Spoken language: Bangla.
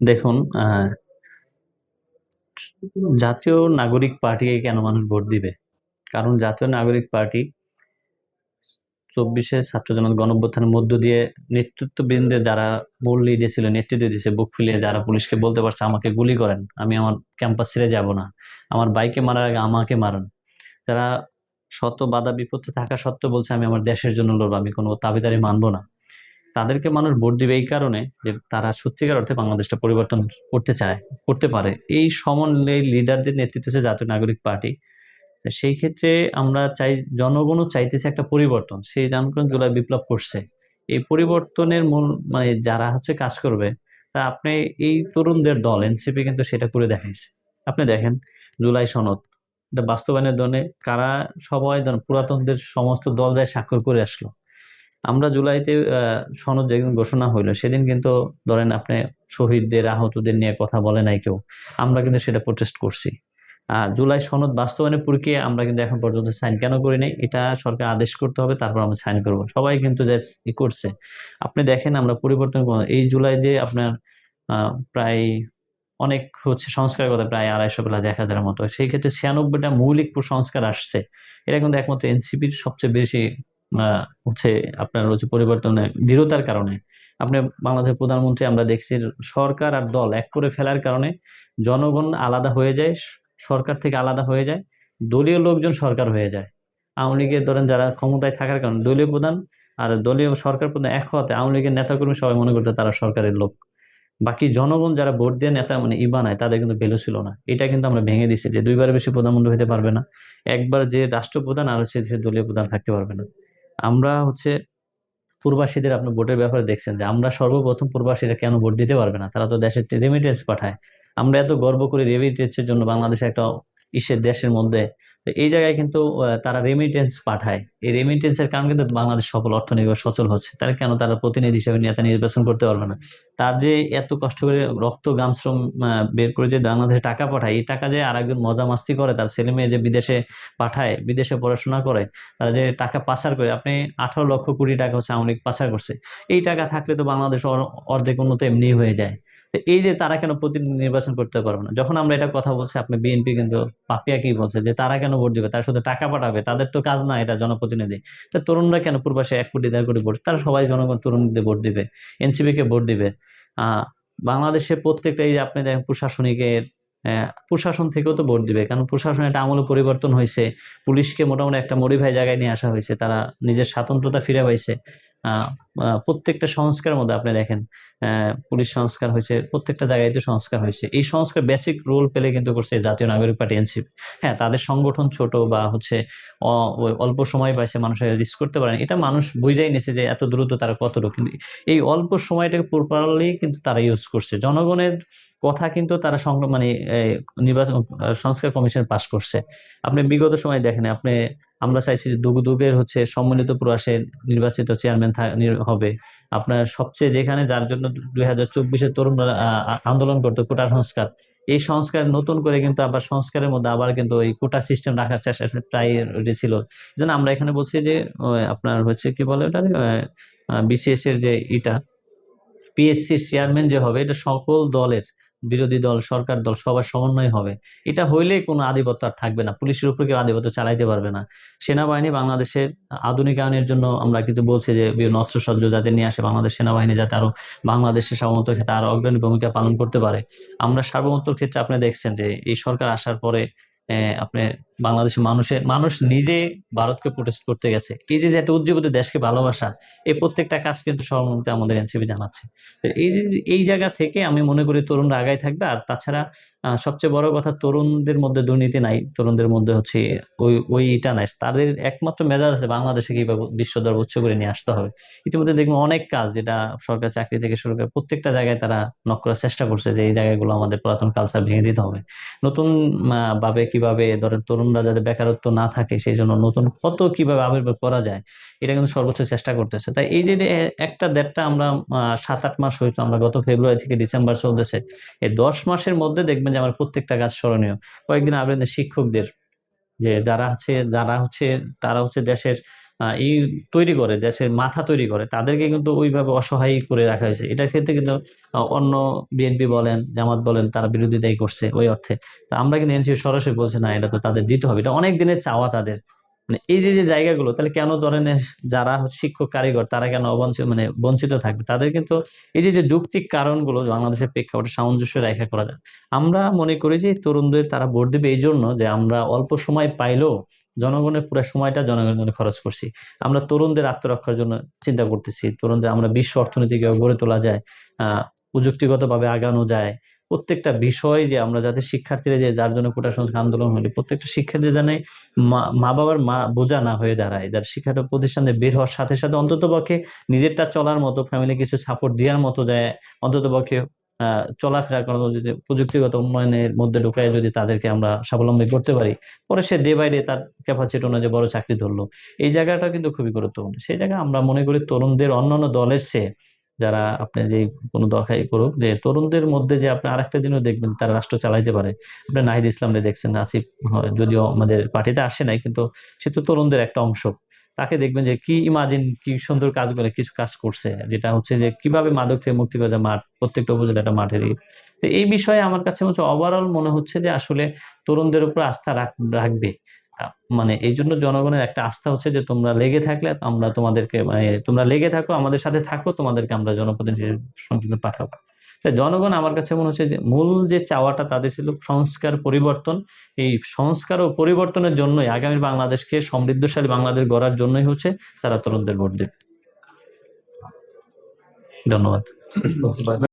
দেখুন জাতীয় নাগরিক পার্টিকে কেন মানুষ ভোট দিবে? কারণ জাতীয় নাগরিক পার্টি চব্বিশে ছাত্র জনতা গণঅভ্যুত্থানের মধ্য দিয়ে নেতৃত্ববৃন্দে যারা মূল লিডে ছিল, নেতৃত্ব দিয়েছে, বুক ফুলিয়ে যারা পুলিশকে বলতে পারছে, আমাকে গুলি করেন, আমি আমার ক্যাম্পাস ছেড়ে যাব না। আমার বাইকে মারার আগে আমাকে মারেন। যারা শত বাধা বিপত্তি থাকা সত্ত্বেও বলছে, আমি আমার দেশের জন্য লড়বো, আমি কোনো দাবিদারি মানবো না। তাদেরকে মানুষ ভোট দিবে এই কারণে যে তারা সত্যিকার অর্থে বাংলাদেশটা পরিবর্তন করতে চায়, করতে পারে। এই সমন্বয় লিডারদের নেতৃত্বে হচ্ছে জাতীয় নাগরিক পার্টি। সেই ক্ষেত্রে আমরা চাই, জনগণও চাইতেছে একটা পরিবর্তন। সেই জনগণ জুলাই বিপ্লব করছে। এই পরিবর্তনের মূল মানে যারা হচ্ছে কাজ করবে, তা আপনি এই তরুণদের দল, এনসিপি কিন্তু সেটা করে দেখাইছে। আপনি দেখেন জুলাই সনদ, এটা বাস্তবায়নের জন্য কারা সবাই পুরাতনদের সমস্ত দল যায় স্বাক্ষর করে আসলো। আমরা জুলাইতে সনদ যেদিন ঘোষণা হইল, সেদিন কিন্তু ধরেন আপনি শহীদদের, আহতদের নিয়ে কথা বলে নাই কেউ। আমরা কিন্তু সেটা প্রোটেস্ট করছি। আর জুলাই সনদ বাস্তবায়নের প্রক্রিয়া আমরা কিন্তু এখন পর্যন্ত সাইন কেন করি নাই? এটা সরকার আদেশ করতে হবে, তারপর আমরা সাইন করব। সবাই কিন্তু যে ই করছে। আপনি দেখেন আমরা পরিবর্তন এই জুলাই যে আপনার প্রায় অনেক হচ্ছে সংস্কারের কথা, প্রায় আড়াইশো প্লাস এক হাজারের মতো। সেই ক্ষেত্রে ছিয়ানব্বইটা মৌলিক সংস্কার আসছে। এটা কিন্তু একমাত্র এনসিপির সবচেয়ে বেশি হচ্ছে আপনার হচ্ছে পরিবর্তনের দৃঢ়তার কারণে। আপনি বাংলাদেশের প্রধানমন্ত্রী আমরা দেখছি সরকার আর দল এক করে ফেলার কারণে জনগণ আলাদা হয়ে যায় সরকার থেকে আলাদা হয়ে যায়, দলীয় লোকজন সরকার হয়ে যায়। আওয়ামী লীগের ধরেন যারা ক্ষমতায় থাকার কারণে দলীয় প্রধান আর দলীয় সরকার প্রধান এক হতে আওয়ামী লীগের নেতাকর্মী সবাই মনে করতে তারা সরকারের লোক। বাকি জনগণ যারা ভোট দিয়ে নেতা মানে ই বানায় তাদের কিন্তু ভ্যালু ছিল না। এটা কিন্তু আমরা ভেঙে দিচ্ছি যে দুইবার বেশি প্রধানমন্ত্রী হতে পারবে না। একবার যে রাষ্ট্রপ্রধান আর হচ্ছে যে দলীয় প্রধান থাকতে পারবে না। আমরা হচ্ছে প্রবাসীদের আপনি ভোটের ব্যাপারে দেখছেন যে আমরা সর্বপ্রথম প্রবাসীরা কেন ভোট দিতে পারবে না? তারা তো দেশের রেমিটেন্স পাঠায়। আমরা এত গর্ব করি রেমিটেন্সের জন্য বাংলাদেশে একটা ইসের দেশের মধ্যে তো এই জায়গায় কিন্তু তারা রেমিটেন্স পাঠায়। এই রেমিটেন্সের কারণে কিন্তু বাংলাদেশ সফল অর্থনীতি সচল হচ্ছে। তারা কেন? তারা প্রতিনিধি হিসেবে নেতা নির্বাচন করতে পারবে না। তার যে এত কষ্ট করে রক্ত, গাম, শ্রম বের করে যে বাংলাদেশে টাকা পাঠায়, এই টাকা যে আরেকজন মজা মাস্তি করে, তার ছেলে মেয়ে যে বিদেশে পাঠায়, বিদেশে পড়াশোনা করে, তারা যে টাকা পাচার করে, আপনি আঠারো লক্ষ কোটি টাকা হচ্ছে আওয়ামী লীগ পাচার করছে। এই টাকা থাকলে তো বাংলাদেশ অর্ধেক উন্নত এমনি হয়ে যায়। তো এই যে তারা কেন প্রতিনিধি নির্বাচন করতে পারবে না? যখন আমরা এটা কথা বলছি, আপনি বিএনপি কিন্তু পাপিয়া কি বলছে যে তারা কেন ভোট দিবে? তারা শুধু টাকা পাঠাবে, তাদের তো কাজ না এটা জনপ্রতিনিধি। তো তরুণরা কেন পূর্বাসে এক কোটি, দেড় কোটি ভোট? তারা সবাই জনগণ তরুণদের ভোট দিবে এনসিপি কে ভোট দিবে। বাংলাদেশে প্রত্যেকটা এই যে আপনি দেখেন প্রশাসনিকের প্রশাসন থেকেও তো ভোট দিবে। কারণ প্রশাসনে একটা আমূল পরিবর্তন হয়েছে। পুলিশকে মোটামুটি একটা মডিফাই জায়গায় নিয়ে আসা হয়েছে। তারা নিজের স্বাতন্ত্রতা ফিরে পাইছে। প্রত্যেকটা সংস্কারের মধ্যে আপনি দেখেন পুলিশ সংস্কার হয়েছে, প্রত্যেকটা জায়গায় তো সংস্কার হয়েছে। এই সংস্কার বেসিক রোল পেলে কিন্তু করছে জাতীয় নাগরিক পার্টি, এনসিপি। হ্যাঁ তাদের সংগঠন ছোট বা হচ্ছে অল্প সময় পাইছে মানুষের রিস্ক করতে পারেন এটা মানুষ বুঝাই নিছে যে এত দ্রুত তারা কতটুকু। কিন্তু এই অল্প সময়টাকে প্রপারলি কিন্তু তারা ইউজ করছে। জনগণের কথা কিন্তু তারা মানে নির্বাচন, সংস্কার কমিশন পাশ করছে। আপনি বিগত সময় দেখেন, আপনি আমরা চাইছি যে দুগ দুগের হচ্ছে সম্মিলিত প্রয়াসে নির্বাচিত চেয়ারম্যান হবে। আপনার সবচেয়ে যেখানে যার জন্য দুই হাজার চব্বিশের তরুণরা আন্দোলন করতো কোটা সংস্কার। এই সংস্কার নতুন করে কিন্তু আবার সংস্কারের মধ্যে আবার কিন্তু ওই কোটা সিস্টেম রাখার চেষ্টা প্রায় ছিল। যেন আমরা এখানে বলছি যে আপনার হচ্ছে কি বলে ওটা বিসিএস এর যে ইটা পিএসসির চেয়ারম্যান যে হবে, এটা সকল দলের বিরোধী দল, সরকার দল সবার সমন্বয় হবে। এটা হইলে কোনো আধিপত্য আর থাকবে না। পুলিশের উপরে কেউ আধিপত্য চালাইতে পারবে না। সেনাবাহিনী বাংলাদেশের আধুনিকায়নের জন্য আমরা কিন্তু বলছি যে, বিভিন্ন অস্ত্রসজ্জ যাতে নিয়ে আসে বাংলাদেশ সেনাবাহিনী যাতে আরও বাংলাদেশের সার্বভৌমত্বের ক্ষেত্রে আরও অগ্রণী ভূমিকা পালন করতে পারে। আমরা সার্বভৌমত্বের ক্ষেত্রে আপনি দেখছেন যে, এই সরকার আসার পরে আপনি বাংলাদেশের মানুষের মানুষ নিজে ভারতকে প্রোটেস্ট করতে গেছে। এই যে একটা উজ্জীবিত দেশকে ভালোবাসা, এই প্রত্যেকটা কাজ কিন্তু সর্বমতে আমাদের এনসিপি জানাচ্ছে। তো এই যে, এই জায়গা থেকে আমি মনে করি তরুণরা আগায় থাকবে। আর তাছাড়া সবচেয়ে বড় কথা তরুণদের মধ্যে দুর্নীতি নাই। তরুণদের মধ্যে হচ্ছে ওই ওই এটা নাই। তাদের একমাত্র মেজাজ আছে বাংলাদেশে কীভাবে বিশ্ব দরবার উচ্চ করে নিয়ে আসতে হবে। ইতিমধ্যে দেখবেন অনেক কাজ যেটা সরকার চাকরি থেকে শুরু করে প্রত্যেকটা জায়গায় তারা নক করার চেষ্টা করছে যে, এই জায়গাগুলো আমাদের পুরাতন কালচার ভেঙে দিতে হবে। নতুন ভাবে কীভাবে ধরেন তরুণরা যাতে বেকারত্ব না থাকে, সেই জন্য নতুন কত কীভাবে আবির্ভাব করা যায়, এটা কিন্তু সর্বোচ্চ চেষ্টা করতেছে। তাই এই যে একটা দেড়টা আমরা সাত আট মাস হয়তো আমরা গত ফেব্রুয়ারি থেকে ডিসেম্বর চলতেছে, এই দশ মাসের মধ্যে দেখবেন যে আমার প্রত্যেকটা কাজ স্মরণীয়। কয়েকদিন আবেদন শিক্ষকদের, যে যারা হচ্ছে যারা হচ্ছে, তারা হচ্ছে দেশের এই তৈরি করে দেশের মাথা তৈরি করে, তাদেরকে কিন্তু ওইভাবে অসহায় করে রাখা হয়েছে। এটার ক্ষেত্রে কিন্তু অন্য বিএনপি বলেন, জামাত বলেন, তারা বিরোধিতাই করছে ওই অর্থে। তো আমরা কিন্তু এনসিপি সরাসরি বলছি, না, এটা তো তাদের দিতে হবে। এটা অনেক দিনের চাওয়া তাদের। মানে এই যে যে জায়গাগুলো, তাহলে কেন ধরনের যারা শিক্ষক, কারিগর, তারা কেন অবঞ্চিত মানে বঞ্চিত থাকবে? তাদের কিন্তু এই যে যে যৌক্তিক কারণগুলো বাংলাদেশের প্রেক্ষাপটে সামঞ্জস্য রেখা করা যায়। আমরা মনে করি যে, তরুণদের তারা ভোট দেবে এই জন্য যে, আমরা অল্প সময় পাইলেও জনগণের পুরো সময়টা জনগণের জন্য খরচ করছি। আমরা তরুণদের আত্মরক্ষার জন্য চিন্তা করতেছি। তরুণদের আমরা বিশ্ব অর্থনীতিকে গড়ে তোলা যায় প্রযুক্তিগতভাবে আগানো যায়। প্রত্যেকটা বিষয় যে আমরা যাতে শিক্ষার্থীরা যে যার জন্য কোটা সংস্কার আন্দোলন হলে, প্রত্যেকটা শিক্ষার্থী জানে মা- বাবার মা বোঝা না হয়ে দাঁড়ায়, যার শিক্ষা প্রতিষ্ঠানে বের হওয়ার সাথে সাথে অন্তত পক্ষে নিজেরটা চলার মতো ফ্যামিলি কিছু সাপোর্ট দেওয়ার মতো যায় অন্তত পক্ষে চলাফেরা মতো যদি প্রযুক্তিগত উন্নয়নের মধ্যে ঢুকায় যদি তাদেরকে আমরা স্বাবলম্বী করতে পারি, পরে সে ডে বাই ডে তার ক্যাপাসিটি অনুযায়ী বড় চাকরি ধরলো, এই জায়গাটা কিন্তু খুবই গুরুত্বপূর্ণ। সেই জায়গায় আমরা মনে করি তরুণদের অন্যান্য দলের চেয়ে, যারা আপনি যে কোনো দখাই করুক, যে তরুণদের মধ্যে যে আপনি আরেকটা জিনিস দেখবেন, তারা রাষ্ট্র চালাইতে পারে। আপনি নাহিদ ইসলামরে দেখছেন, আসিফ যদিও আমাদের পার্টিতে আসে নাই, কিন্তু সে তো তরুণদের একটা অংশ। তাকে দেখবেন যে কি ইমাজিন কি সুন্দর কাজ করে, কিছু কাজ করছে। যেটা হচ্ছে যে কীভাবে মাদক থেকে মুক্তি পাওয়া যায় মাঠ, প্রত্যেকটা উপজেলা একটা মাঠের ই। তো এই বিষয়ে আমার কাছে হচ্ছে ওভারঅল মনে হচ্ছে যে আসলে তরুণদের উপর আস্থা রাখ- রাখবে। মানে এই জন্য জনগণের একটা আস্থা হচ্ছে যে তোমরা লেগে থাকলে আমরা তোমাদেরকে মানে তোমরা লেগে থাকো, আমাদের সাথে থাকো, তোমাদেরকে আমরা জনপ্রতিনিধি সংসদে পাঠাবো। জনগণ আমার কাছে মনে হচ্ছে যে মূল যে চাওয়াটা তাদের ছিল সংস্কার পরিবর্তন। এই সংস্কার ও পরিবর্তনের জন্যই আগামী বাংলাদেশকে সমৃদ্ধশালী বাংলাদেশ গড়ার জন্যই হচ্ছে তারা তরুণদের ভোট দেবে। ধন্যবাদ।